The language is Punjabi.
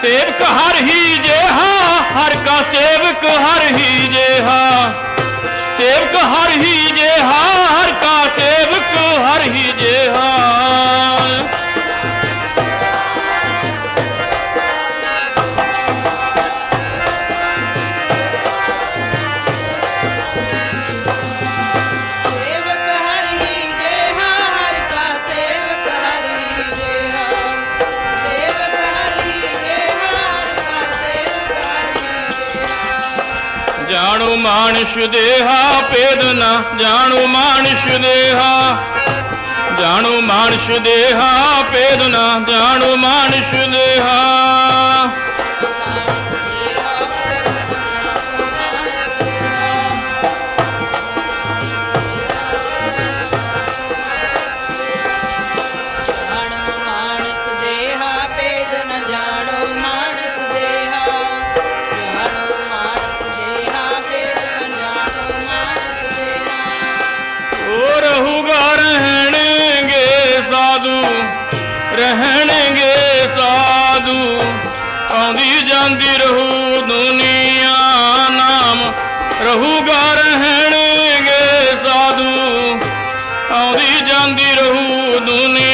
ਸੇਵਕ ਹਰ ਹੀ ਜੇਹਾ ਹਰ ਕਾ ਸੇਵਕ ਹਰ ਹੀ ਜੇਹਾ। ਸੇਵਕ ਹਰ ਹੀ ਜੇਹਾ જાણું માણસ દેહા પેદના જાણું માણસ દેહા. જાણું માણસ દેહા પેદના જાણું માણસ દેહા. ਰਹਿਣਗੇ ਸਾਧੂ ਆਉਂਦੀ ਜਾਂਦੀ ਰਹੂ ਦੁਨੀਆ ਨਾਮ। ਰਹੂਗਾ ਰਹਿਣਗੇ ਸਾਧੂ ਆਉਂਦੀ ਜਾਂਦੀ ਰਹੂ ਦੁਨੀਆ